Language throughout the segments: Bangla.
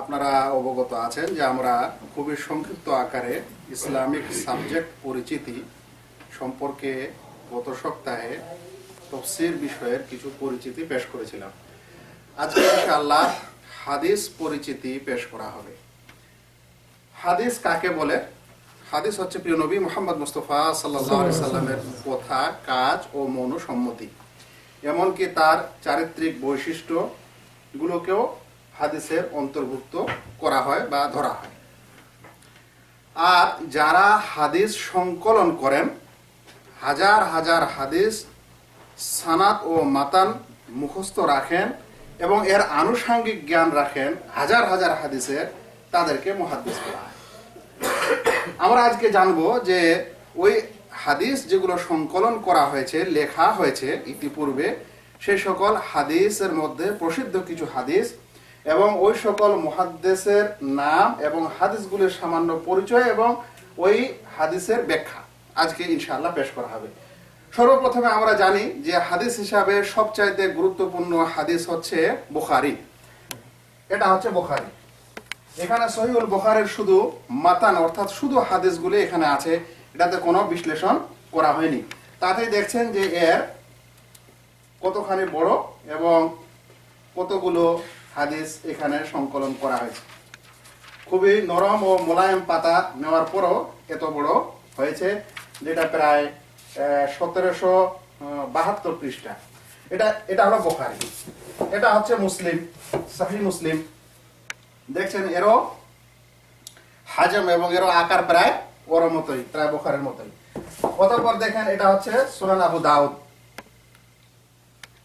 আপনারা অবগত আছেন যে আমরা খুবই সংক্ষিপ্ত আকারে ইসলামিক সাবজেক্ট পরিচিতি সম্পর্কে গত সপ্তাহে তফসির বিষয়ের কিছু পরিচিতি পেশ করেছিলাম। আজকে ইনশাআল্লাহ হাদিস পরিচিতি পেশ করা হবে। হাদিস কাকে বলে? হাদিস হচ্ছে প্রিয় নবী মোহাম্মদ মুস্তফা সাল্লামের কথা, কাজ ও মনোসম্মতি। এমনকি তার চারিত্রিক বৈশিষ্ট্যগুলোকেও হাদিসের অন্তর্ভুক্ত করা হয় বা ধরা হয়। আর যারা হাদিস সংকলন করেন, হাজার হাজার হাদিস সানাত ও মাতান মুখস্থ রাখেন এবং এর আনুষাঙ্গিক জ্ঞান রাখেন, হাজার হাজার হাদিসের তাদেরকে মহাদিস বলা হয়। আমরা আজকে জানব যে ওই হাদিস যেগুলো সংকলন করা হয়েছে, লেখা হয়েছে ইতিপূর্বে সেই সকল হাদিসের মধ্যে প্রসিদ্ধ কিছু হাদিস এবং ওই সকল মুহাদ্দেসের নাম এবং হাদিসগুলির সামান্য পরিচয় এবং ওই হাদিসের ব্যাখ্যা আজকে ইনশাআল্লাহ পেশ করা হবে। সর্বপ্রথমে আমরা জানি যে হাদিস হিসাবে সবচাইতে গুরুত্বপূর্ণ হাদিস হচ্ছে বুখারি। এটা হচ্ছে বুখারি। এখানে সহিউল বুখারের শুধু মাতান, অর্থাৎ শুধু হাদিসগুলি এখানে আছে, এটাতে কোনো বিশ্লেষণ করা হয়নি। তাতেই দেখছেন যে এর কতখানি বড় এবং কতগুলো হাদিস এখানে সংকলন করা হয়েছে। খুবই নরম ও মোলায়েম পাতা নেওয়ার পরও এত বড় হয়েছে, যেটা প্রায় সতেরোশো বাহাত্তর পৃষ্ঠা। এটা এটা হলো বোখারি। এটা হচ্ছে মুসলিম, সাহি মুসলিম। দেখছেন, এরও হাজম এবং এরও আকার প্রায় ওর মতোই প্রায় বোখারের মতোই। অতঃপর দেখেন, এটা হচ্ছে সুনান আবু দাউদ।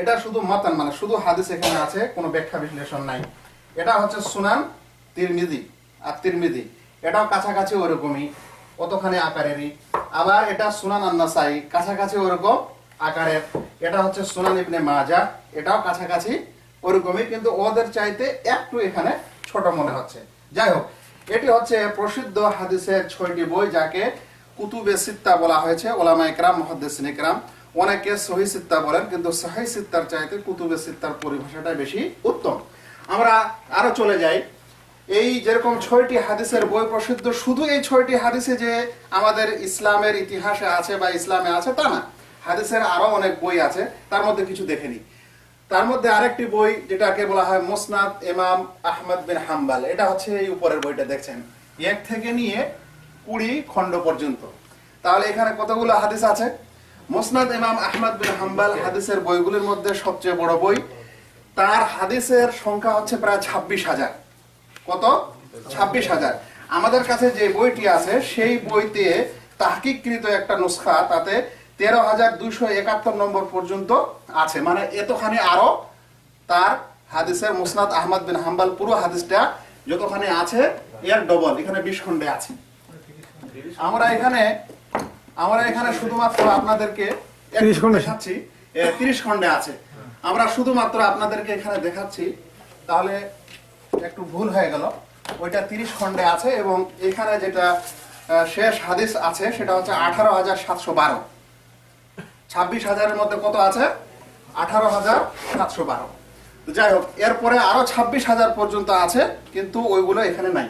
এটা শুধু মাতান মানে শুধু হাদিস এখানে আছে, কোনো ব্যাখ্যা বিশ্লেষণ নাই। এটা হচ্ছে সুনান তিরমিদি আর তিরমিদি এটাও কাছাকাছি ওরকমই, অতখানি আকারেরই। আবার এটা সুনান আন্নাসাই, কাছাকাছি ওরকম আকারের। এটা হচ্ছে সুনান ইবনে মাজা এটাও কাছাকাছি ওরকমই, কিন্তু ওদের চাইতে একটু এখানে ছোট মনে হচ্ছে। যাই হোক, এটি হচ্ছে প্রসিদ্ধ হাদিসের ছয়টি বই যাকে কুতুবে সিত্তা বলা হয়েছে, ওলামা একরাম, মহাদ্দেসিন একরাম। অনেকে সহি সিত্তা বলেন, কিন্তু সহি সিত্তার চাইতে কুতুবে সিত্তার পরিভাষাটা বেশি উত্তম। আমরা আরও চলে যাই। এই যেরকম ছয়টি হাদিসের বই প্রসিদ্ধ, শুধু এই ছয়টি হাদিসে যে আমাদের ইসলামের ইতিহাসে আছে বা ইসলামে আছে তা না, হাদিসের আরও অনেক বই আছে, তার মধ্যে কিছু দেখে নিই। তার মধ্যে আরেকটি বই যেটাকে বলা হয় মোসনাদ ইমাম আহমদ বিন হাম্বাল। এটা হচ্ছে এই উপরের বইটা, দেখছেন? এক থেকে নিয়ে কুড়ি খণ্ড পর্যন্ত। তাহলে এখানে কতগুলো হাদিস আছে? মোসনাদ ইমাম আহমদ বিন হাম্বাল হাদিসের বইগুলির মধ্যে সবচেয়ে বড় বই। তার হাদিসের সংখ্যা হচ্ছে প্রায় ছাব্বিশ হাজার। কত? ছাব্বিশ হাজার। আমাদের কাছে যে বইটি আছে, সেই বইতে তাহকিকৃত একটা নুসখা, তাতে তেরো হাজার দুইশো একাত্তর নম্বর পর্যন্ত আছে। মানে এতখানি আরও তার হাদিসের মুসনাদ আহমদ বিন হাম্বাল পুরো হাদিসটা যতখানি আছে এর ডবল এখানে বিশ খন্ডে আছে। আমরা এখানে আমরা এখানে শুধুমাত্র আপনাদেরকে একটু 30 খণ্ডে? দেখাচ্ছি তিরিশ খন্ডে আছে। আমরা শুধুমাত্র আপনাদেরকে এখানে দেখাচ্ছি তাহলে একটু ভুল হয়ে গেল। ওইটা তিরিশ খন্ডে আছে এবং এখানে যেটা শেষ হাদিস আছে সেটা হচ্ছে আঠারো হাজার সাতশো বারো। ছাব্বিশ হাজারের মধ্যে কত আছে? আঠারো হাজার সাতশো বারো। তো যাই হোক, এরপরে আরও ছাব্বিশ হাজার পর্যন্ত আছে, কিন্তু ওইগুলো এখানে নাই।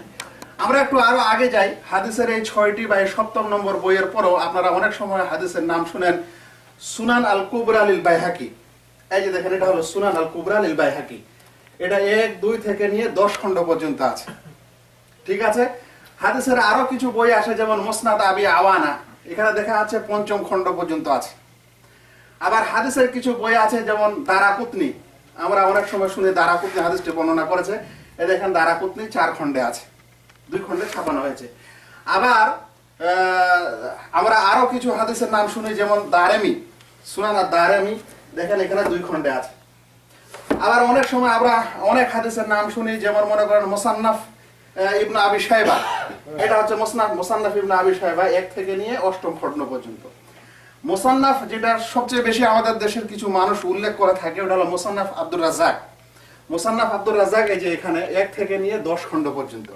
আমরা একটু আরও আগে যাই। হাদিসের এই ছয়টি বা এই সপ্তম নম্বর বইয়ের পরেও আপনারা অনেক সময় হাদিসের নাম শুনেন, সুনান আল কুবরা আলিল বাইহাকি এই যে দেখেন, এটা হলো সুনান আল কুবরা আলিল বাইহাকি এটা এক, দুই থেকে নিয়ে দশ খণ্ড পর্যন্ত আছে। ঠিক আছে? হাদিসের আরও কিছু বই আছে যেমন মোসনাদ আবি আওয়ানা। এখানে দেখা আছে পঞ্চম খণ্ড পর্যন্ত আছে। আবার হাদিসের কিছু বই আছে, যেমন দারাকুতনি। আমরা অনেক সময় শুনি দারাকুতনি হাদিসটি বর্ণনা করেছে। এই দেখেন, দারাকুতনি চার খণ্ডে আছে। দুই খণ্ডে ছাপানো হয়েছে। আবার আমরা আরও কিছু হাদিসের নাম শুনি, যেমন দারেমি। সুনানা দারেমি, দেখেন, এখানে দুই খণ্ডে আছে। আবার অনেক সময় আমরা অনেক হাদিসের নাম শুনি, যেমন মনে করেন মোসান্নাফ ইবনে আবি সাহেবা এটা হচ্ছে মোসনাফ, মোসান্নাফ ইবনে আবি সাহেবা এক থেকে নিয়ে অষ্টম খণ্ড পর্যন্ত। মোসান্নাফ যেটা সবচেয়ে বেশি আমাদের দেশের কিছু মানুষ উল্লেখ করে থাকে, ওটা হলো মোসান্নাফ আব্দুর রাজাক মোসান্নাফ আব্দুর রাজাক এই যে এখানে এক থেকে নিয়ে দশ খণ্ড পর্যন্ত।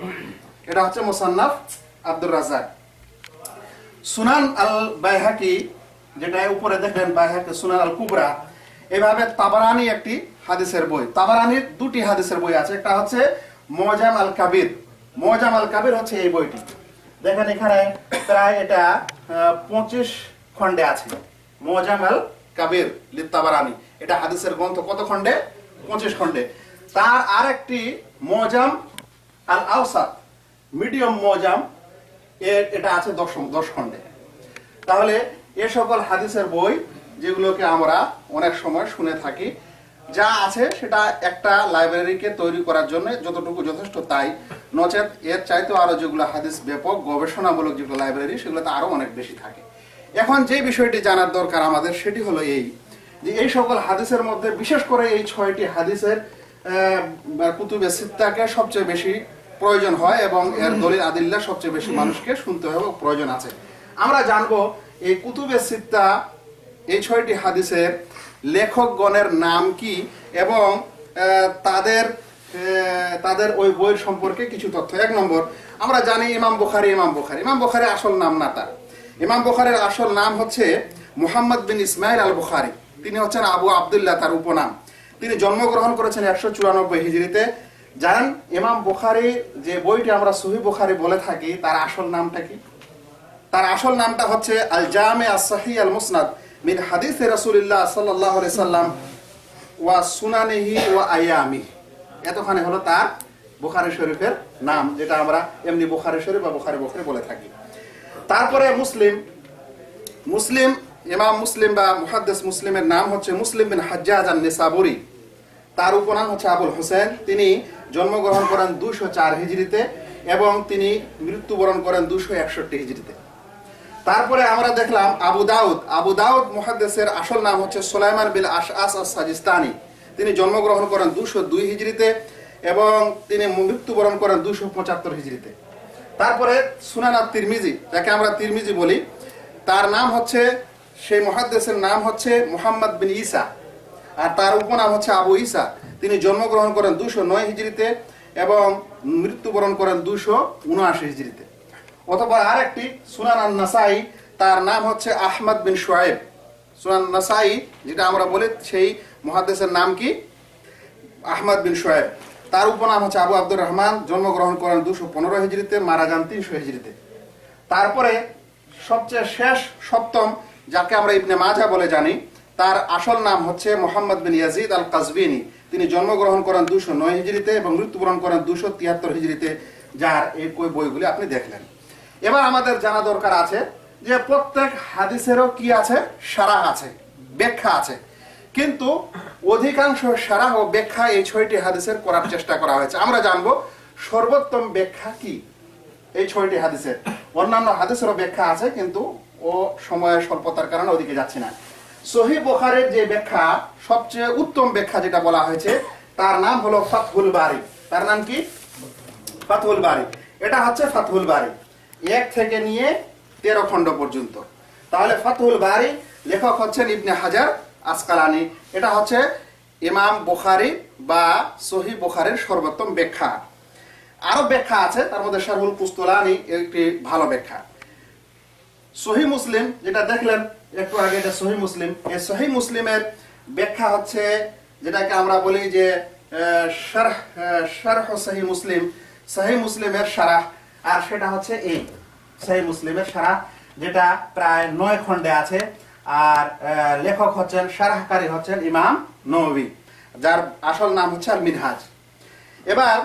এটা হচ্ছে মোসান্নাফ আব্দুর রাজাক সুনান আল বাইহাকি যেটা উপরে দেখবেন বাইহাকি, সুনান আল কুবরা এভাবে তাবারানি একটি হাদিসের বই। তাবারানির দুটি হাদিসের বই আছে, একটা হচ্ছে মজাম আল কাবির মজাম আল কাবির হচ্ছে এই বইটি। দেখেন এখানে প্রায় এটা পঁচিশ খণ্ডে আছে। মজাম আল কাবির লিত তাবারানি এটা হাদিসের গ্রন্থ কত খণ্ডে? পঁচিশ খণ্ডে। তার আর একটি মজাম আল আওসাত মিডিয়াম মজাম এটা আছে দশ দশ খণ্ডে। তাহলে এ সকল হাদিসের বই যেগুলোকে আমরা অনেক সময় শুনে থাকি, যা আছে সেটা একটা লাইব্রেরিকে তৈরি করার জন্য যতটুকু যথেষ্ট তাই। নচেত এর চাইতেও আরও যেগুলো হাদিস ব্যাপক, গবেষণামূলক যেগুলো লাইব্রেরি, সেগুলোতে আরও অনেক বেশি থাকে। এখন যে বিষয়টি জানার দরকার আমাদের সেটি হলো এই, যে এই সকল হাদিসের মধ্যে বিশেষ করে এই ছয়টি হাদিসের কুতুবে সিত্তাকে সবচেয়ে বেশি প্রয়োজন হয় এবং এর দলিল আদিল্লা সবচেয়ে বেশি মানুষকে শুনতে হবে প্রয়োজন আছে। আমরা জানব এই কুতুবে সিত্তা, এই ছয়টি হাদিসের লেখকগণের নাম কি এবং তাদের তাদের ওই বইয়ের সম্পর্কে কিছু তথ্য। এক নম্বর, আমরা জানি ইমাম বুখারি ইমাম বুখারি। ইমাম বুখারি আসল নাম না তার। ইমাম বুখারের আসল নাম হচ্ছে মুহাম্মদ বিন ইসমাইল আল বুখারি তিনি হচ্ছেন আবু আবদুল্লাহ, তার উপনাম। তিনি জন্মগ্রহণ করেছেন একশো চুরানব্বই হিজড়িতে। জানেন, ইমাম বুখারি যে বইটি আমরা সহি বুখারি বলে থাকি, তার আসল নামটা কি? তার আসল নামটা হচ্ছে আল জামে আসাহি আল মুসনাদ মিন হাদিস রাসূলুল্লাহ আলাইহি সাল্লাম ওয়া সুনানিহি ওয়া আয়ামি এতখানি হলো তার বুখারী শরীফের নাম, যেটা আমরা এমনি বুখারী শরীফ বা বুখারী বুখারী বলে থাকি। তারপরে মুসলিম মুসলিম, ইমাম মুসলিম বা মুহাদ্দিস মুসলিমের নাম হচ্ছে মুসলিম বিন হাজ্জাজ আন নিসাবুরি তার উপনাম হচ্ছে আবুল হোসেন। তিনি জন্মগ্রহণ করেন দুশো চার হিজড়িতে এবং তিনি মৃত্যুবরণ করেন দুশো একষট্টি হিজড়িতে। তারপরে আমরা দেখলাম আবু দাউদ। আবু দাউদ মুহাদ্দেসের আসল নাম হচ্ছে সোলাইমান বিল আস আস সাজিস্তানি তিনি জন্মগ্রহণ করেন দুশো দুই হিজড়িতে এবং তিনি মৃত্যুবরণ করেন দুশো পঁচাত্তর হিজড়িতে। তারপরে সুনানা তিরমিজি, যাকে আমরা তিরমিজি বলি, তার নাম হচ্ছে, সেই মহাদ্দেশের নাম হচ্ছে মোহাম্মদ বিন ঈসা। আর তার উপনাম হচ্ছে আবু ঈসা। তিনি জন্মগ্রহণ করেন দুশো নয় হিজড়িতে এবং মৃত্যুবরণ করেন দুশো উনআশি হিজড়িতে। অথবা আর একটি সুনান নাসাই, তার নাম হচ্ছে আহমদ বিন শোয়েব সুনান নাসাই, যেটা আমরা বলি, সেই মহাদেশের নাম কি? আহমদ বিন শোয়েব তার উপনাম হচ্ছে আবু আব্দুর রহমান, জন্মগ্রহণ করেন দুশো পনেরো হিজড়িতে, মারা যান তিনশো হিজড়িতে। তারপরে সবচেয়ে শেষ সপ্তম, যাকে আমরা ইবনে মাজা বলে জানি, তার আসল নাম হচ্ছে মোহাম্মদ বিন ইয়াজিদ আল কাজবিনী তিনি জন্মগ্রহণ করেন দুশো নয় হিজড়িতে এবং মৃত্যুবরণ করেন দুশো তিয়াত্তর হিজড়িতে, যার এই কই বইগুলি আপনি দেখলেন। এবার আমাদের জানা দরকার আছে যে প্রত্যেক হাদিসেরও কি আছে? সারা আছে, ব্যাখ্যা আছে। কিন্তু অধিকাংশ সারা ও ব্যাখ্যা এই ছয়টি হাদিসের করার চেষ্টা করা হয়েছে। আমরা জানব সর্বোত্তম ব্যাখ্যা কি এই ছয়টি হাদিসের। অন্যান্য হাদিসেরও ব্যাখ্যা আছে, কিন্তু ও সময়ের স্বল্পতার কারণে ওদিকে যাচ্ছি না। সহি বোখারের যে ব্যাখ্যা, সবচেয়ে উত্তম ব্যাখ্যা যেটা বলা হয়েছে, তার নাম হলো ফাতহুল বারি। তার নাম কি? ফাতহুল বারি। এটা হচ্ছে ফাতহুল বারি। এক থেকে নিয়ে তেরো খণ্ড পর্যন্ত। তাহলে ফাতহুল বারি লেখক হচ্ছেন ইবনে হাজার। আসকালানি। এটা হচ্ছে ইমাম বুখারি বা সহি বুখারের সর্বোত্তম ব্যাখ্যা। আরও ব্যাখ্যা আছে, তার মধ্যে শারহুল কুস্তুলানি একটি ভালো ব্যাখ্যা। সহি মুসলিম, যেটা দেখলেন, একটু আগে এটা সহি মুসলিম। এই সহি মুসলিমের ব্যাখ্যা হচ্ছে, যেটাকে আমরা বলি যে শারহ শারহ সহি মুসলিম। সহি মুসলিমের সারাহ আর সেটা হচ্ছে এই। সহি মুসলিমের সারাহ যেটা প্রায় নয় খণ্ডে আছে। আর লেখক হচ্ছেন, সারাহকারী হচ্ছেন ইমাম নবী, যার আসল নাম হচ্ছে আল মিনহাজ এবার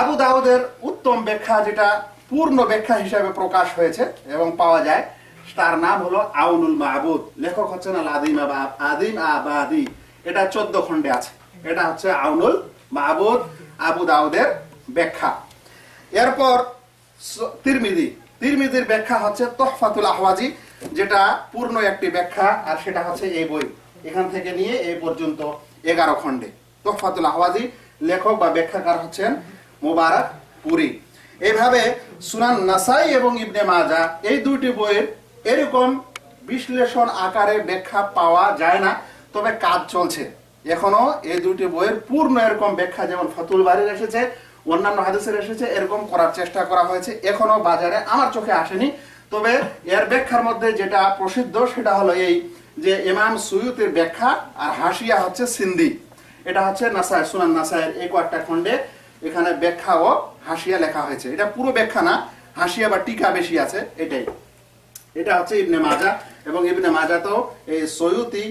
আবু দাউদের উত্তম ব্যাখ্যা যেটা পূর্ণ ব্যাখ্যা হিসাবে প্রকাশ হয়েছে এবং পাওয়া যায়, তার নাম হলো আউনুল মাহবুদ লেখক হচ্ছেন আল আদিম আদিম আবাদি। এটা চোদ্দ খণ্ডে আছে। এটা হচ্ছে আউনুল মাহবুদ আবু দাউদের ব্যাখ্যা। এরপর তিরমিজি তিরমিজির ব্যাখ্যা হচ্ছে তহফাতুল আহওয়াজি। যেটা পূর্ণ একটি ব্যাখ্যা, আর সেটা হচ্ছে এই বই। এখান থেকে নিয়ে এই পর্যন্ত এগারো খণ্ডে। তহফাতুল আহওয়াজি লেখক বা ব্যাখ্যাকার হচ্ছেন মুবারক পুরী। এইভাবে সুনান নাসাই এবং ইবনে মাজা এই দুইটি বইয়ের এরকম বিশ্লেষণ আকারে ব্যাখ্যা পাওয়া যায় না, তবে কাজ চলছে। এখনও এই দুইটি বইয়ের পূর্ণ এরকম ব্যাখ্যা, যেমন ফতুল বাড়ির এসেছে, অন্যান্য হাদিসের এসেছে, এরকম করার চেষ্টা করা হয়েছে। এখনও বাজারে আমার চোখে আসেনি তবে এর ব্যাখ্যার মধ্যে যেটা প্রসিদ্ধ সেটা হলো এই যে ইমাম সুয়ুতের ব্যাখ্যা আর হাসিয়া হচ্ছে সিন্ধি। এটা হচ্ছে নাসায় সুনান নাসায়ের এই কয়েকটা খণ্ডে এখানে ব্যাখ্যা ও হাসিয়া লেখা হয়েছে। এটা পুরো ব্যাখ্যা না হাসিয়া বা টিকা বেশি আছে, এটাই। এটা হচ্ছে ইবনে মাজা এবং ইবনে মাজা তো এই সৈয়তি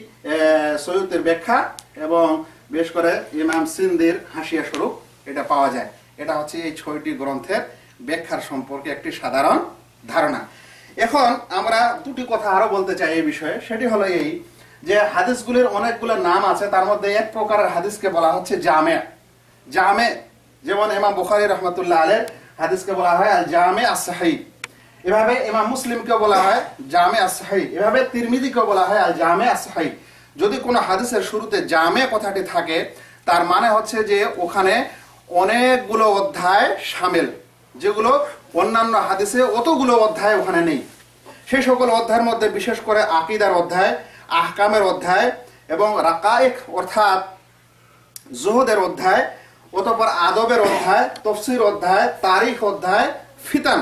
সৈয়তের ব্যাখ্যা এবং বেশ করে ইমাম সিন্দির হাসিয়া স্বরূপ এটা পাওয়া যায়। এটা হচ্ছে এই ছয়টি গ্রন্থের ব্যাখ্যার সম্পর্কে একটি সাধারণ ধারণা। এখন আমরা দুটি কথা আরও বলতে চাই এই বিষয়ে। সেটি হলো এই যে হাদিসগুলির অনেকগুলো নাম আছে, তার মধ্যে এক প্রকারের হাদিসকে বলা হচ্ছে জামে। জামে, যেমন ইমাম বুখারী রহমতুল্লাহ আলের হাদিসকে বলা হয় আল জামে আসাহি এভাবে ইমাম মুসলিমকে বলা হয় জামে আসাহি এভাবে তিরমিদিকে বলা হয় আল জামে আসাহি যদি কোনো হাদিসের শুরুতে জামে কথাটি থাকে, তার মানে হচ্ছে যে ওখানে অনেকগুলো অধ্যায় সামিল। যেগুলো অন্যান্য হাদিসে অতগুলো অধ্যায় ওখানে নেই। সেই সকল অধ্যায়ের মধ্যে বিশেষ করে আকিদার অধ্যায়, আহকামের অধ্যায় এবং রাকায়েক অর্থাৎ জুহুদের অধ্যায়, অতপর আদবের অধ্যায়, তফসির অধ্যায়, তারিখ অধ্যায়, ফিতান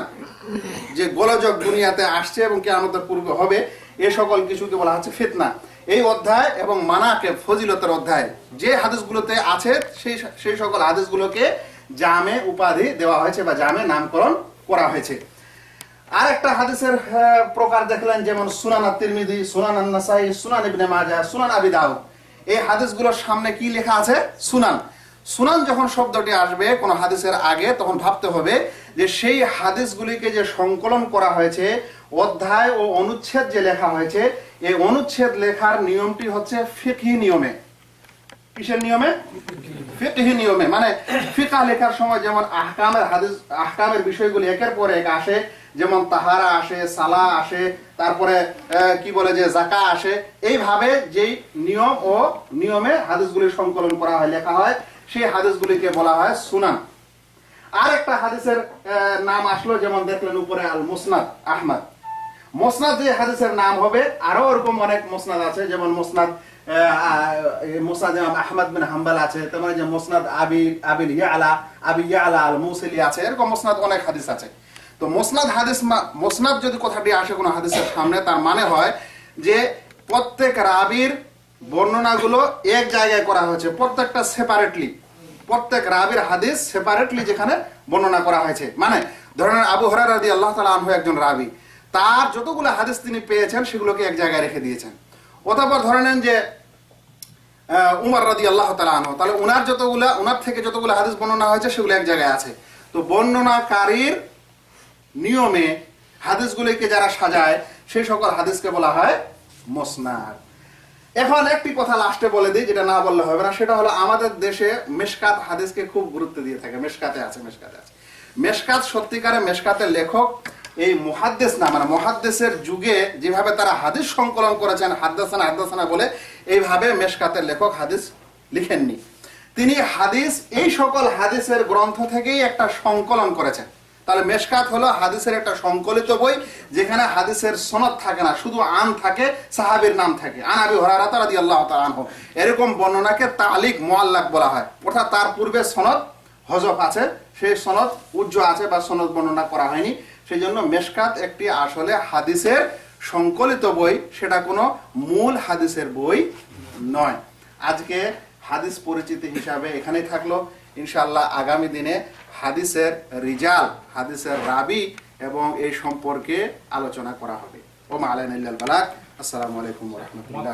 যে গোলযোগ দুনিয়াতে আসছে এবং কি আমাদের পূর্বে হবে, এ সকল কিছুকে বলা হচ্ছে ফিতনা। এই অধ্যায় এবং মানাকে ফজিলতের অধ্যায়। যে হাদিসগুলোতে আছে, সেই সেই সকল হাদিসগুলোকে জামে উপাধি দেওয়া হয়েছে বা জামে নামকরণ করা হয়েছে। আর একটা হাদিসের প্রকার দেখলেন যেমন সুনান তিরমিদি সুনান নাসাই সুনান ইবনে মাজা সুনান আবি দাউদ। এই হাদিসগুলোর সামনে কি লেখা আছে? সুনান। সুনান যখন শব্দটি আসবে কোন হাদিসের আগে, তখন ভাবতে হবে যে সেই হাদিসগুলিকে যে সংকলন করা হয়েছে, অধ্যায় ও অনুচ্ছেদ যে লেখা হয়েছে, এই অনুচ্ছেদ লেখার নিয়মটি হচ্ছে ফিকহি নিয়মে। কিসের নিয়মে? ফিকহি নিয়মে। মানে ফিকা লেখার সময় যেমন আহকামের হাদিস আহকামের বিষয়গুলি একের পর এক আসে, যেমন তাহারা আসে, সালা আসে, তারপরে কি বলে যে জাকা আসে, এইভাবে যেই নিয়ম ও নিয়মে হাদিসগুলির সংকলন করা হয়, লেখা হয়, সেই হাদিসগুলিকে বলা হয় সুনান। আর একটা হাদিসের নাম আসলো, যেমন দেখলেন উপরে আল মুসনাদ আহমদ। মোসনাদ যে হাদিসের নাম হবে আরও ওরকম অনেক মোসনাদ আছে, যেমন মোসনাদ ইমাম আহমদ বিন হাম্বাল আছে, তেমন যে মোসনাদ আবি, আবিল ইয়ালা, আবি ইয়ালা আল মুসিলি আছে, এরকম মোসনাদ অনেক হাদিস আছে। তো মোসনাদ হাদিস মোসনাদ যদি কথাটি আসে কোনো হাদিসের সামনে, তার মানে হয় যে প্রত্যেক রাবির বর্ণনাগুলো এক জায়গায় করা হয়েছে, প্রত্যেকটা সেপারেটলি প্রত্যেক রাবির হাদিস সেপারেটলি যেখানে বর্ণনা করা হয়েছে। মানে ধরেন আবু হরার রাদি আল্লাহ তালা আনহু একজন রাবি, তার যতগুলো হাদিস তিনি পেয়েছেন, সেগুলোকে এক জায়গায় রেখে দিয়েছেন। অতঃপর ধরে নেন যে উমার রাদি আল্লাহ তালা আনহু। তাহলে উনার যতগুলো, উনার থেকে যতগুলো হাদিস বর্ণনা হয়েছে, সেগুলো এক জায়গায় আছে। তো বর্ণনাকারীর নিয়মে হাদিসগুলিকে যারা সাজায় সেই সকল হাদিসকে বলা হয় মোসনাদ। এখন একটি কথা লাস্টে বলে দিই, যেটা না বললে হবে না, সেটা হলো আমাদের দেশে মেশকাত হাদিসকে খুব গুরুত্ব দিয়ে থাকে। মেশকাতে আছে মেশকাতে আছে। মেশকাত সত্যিকারে মেশকাতের লেখক এই মুহাদ্দেস না মানে মহাদ্দেশের যুগে যেভাবে তারা হাদিস সংকলন করেছেন, হাদ্দাসানা হাদ্দাসানা বলে এইভাবে মেশকাতের লেখক হাদিস লিখেননি। তিনি হাদিস, এই সকল হাদিসের গ্রন্থ থেকেই একটা সংকলন করেছেন। তাহলে মেশকাত হলো হাদিসের একটা সংকলিত বই, যেখানে হাদিসের সনদ থাকে না, শুধু আন থাকে, সাহাবীর নাম থাকে। আন আবি হরারাতা রাদিয়াল্লাহু তাআলা আনহু। এরকম বর্ণনাকে তালিক মুআল্লাক বলা হয়। অর্থাৎ তার পূর্বে সনদ হজফ আছে, সেই সনদ উজ্জ আছে বা সনদ বর্ণনা করা হয়নি। সেই জন্য মেশকাত একটি আসলে হাদিসের সংকলিত বই, সেটা কোনো মূল হাদিসের বই নয়। আজকে হাদিস পরিচিতি হিসাবে এখানেই থাকল। ইনশাল্লাহ আগামী দিনে হাদিসের রিজাল, হাদিসের রাবি এবং এই সম্পর্কে আলোচনা করা হবে। ও বালাক। আসসালামু আলাইকুম রহমতুল্লাহ